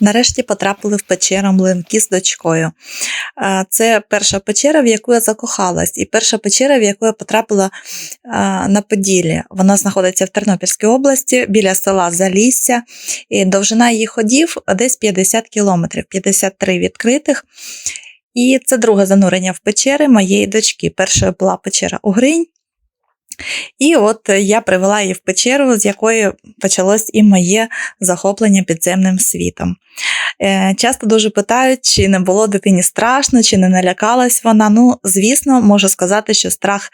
Нарешті потрапили в печеру млинки з дочкою. Це перша печера, в яку я закохалась, і перша печера, в яку я потрапила на Поділлі. Вона знаходиться в Тернопільській області біля села Залісся. І довжина її ходів десь 50 кілометрів, 53 відкритих. І це друге занурення в печери моєї дочки. Перша була печера Угринь. І от я привела її в печеру, з якої почалось і моє захоплення підземним світом. Е, Часто дуже питають, чи не було дитині страшно, чи не налякалась вона. Ну, звісно, можу сказати, що страх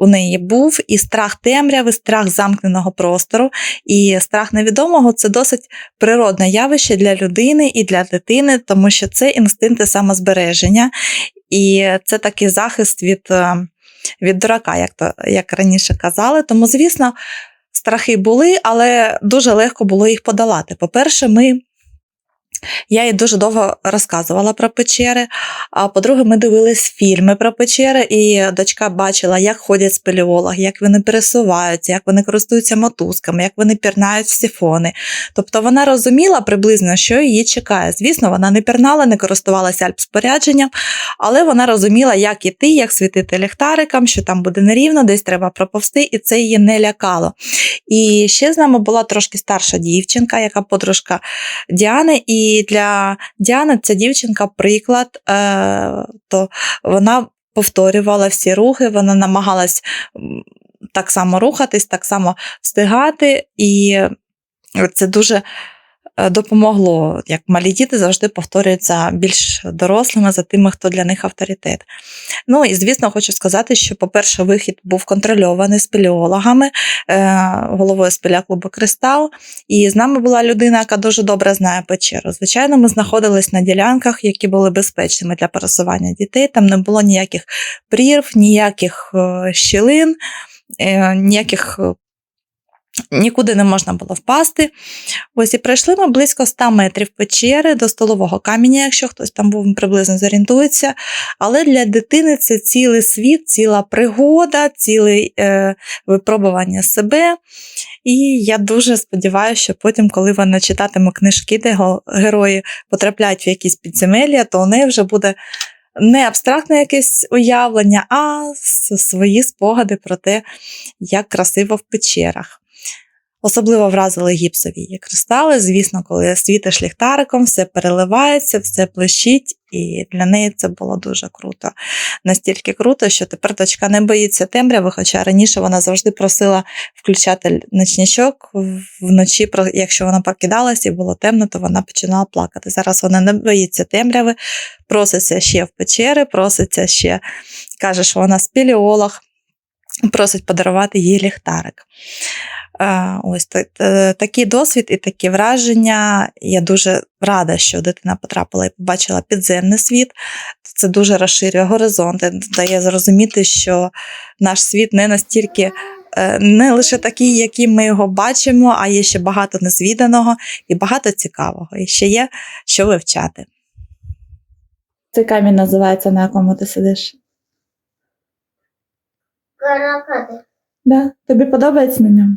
у неї був, і страх темряви, страх замкненого простору, і страх невідомого це досить природне явище для людини і для дитини, тому що це інстинкти самозбереження, і це такий захист від, е, від дурака, як, то, як раніше казали. Тому, звісно, страхи були, але дуже легко було їх подолати. По-перше, ми. Я їй дуже довго розказувала про печери. А по-друге, ми дивились фільми про печери, і дочка бачила, як ходять спелеологи, як вони пересуваються, як вони користуються мотузками, як вони пірнають в сифони. Тобто вона розуміла приблизно, що її чекає. Звісно, вона не пірнала, не користувалася альпспорядженням, але вона розуміла, як іти, як світити ліхтариком, що там буде нерівно, десь треба проповсти, і це її не лякало. І ще з нами була трошки старша дівчинка, яка подружка Діани. І для Діани ця дівчинка приклад, е, то вона повторювала всі рухи, вона намагалась так само рухатись, так само встигати, і це дуже допомогло. Як малі діти завжди повторюються більш дорослими за тими, хто для них авторитет. Ну і звісно, хочу сказати, що, по-перше, вихід був контрольований спелеологами, е, головою спеля клубу Кристал. І з нами була людина, яка дуже добре знає печеру. Звичайно, ми знаходились на ділянках, які були безпечними для пересування дітей. Там не було ніяких прірв, ніяких е, щілин, е, ніяких. Нікуди не можна було впасти. Ось і пройшли ми близько 100 метрів печери до столового каменя, якщо хтось там був приблизно зорієнтується. Але для дитини це цілий світ, ціла пригода, ціле е, випробування себе. І я дуже сподіваюся, що потім, коли вона читатиме книжки, де герої потрапляють в якісь підземелля, то у неї вже буде не абстрактне якесь уявлення, а свої спогади про те, як красиво в печерах. Особливо вразили гіпсові її кристали. Звісно, коли світиш ліхтариком, все переливається, все блищить, і для неї це було дуже круто. Настільки круто, що тепер дочка не боїться темряви, хоча раніше вона завжди просила включати ночничок вночі, якщо вона прокидалась і було темно, то вона починала плакати. Зараз вона не боїться темряви, проситься ще в печери, проситься ще, каже, що вона спелеолог, просить подарувати їй ліхтарик. Е, Ось та- та- такий досвід і такі враження. Я дуже рада, що дитина потрапила і побачила підземний світ. Це дуже розширює горизонти, дає зрозуміти, що наш світ не настільки. е, Не лише такий, яким ми його бачимо, а є ще багато незвіданого і багато цікавого. І ще є що вивчати. Цей камінь називається, на якому ти сидиш. Каракати. Да? Тобі подобається на ньому?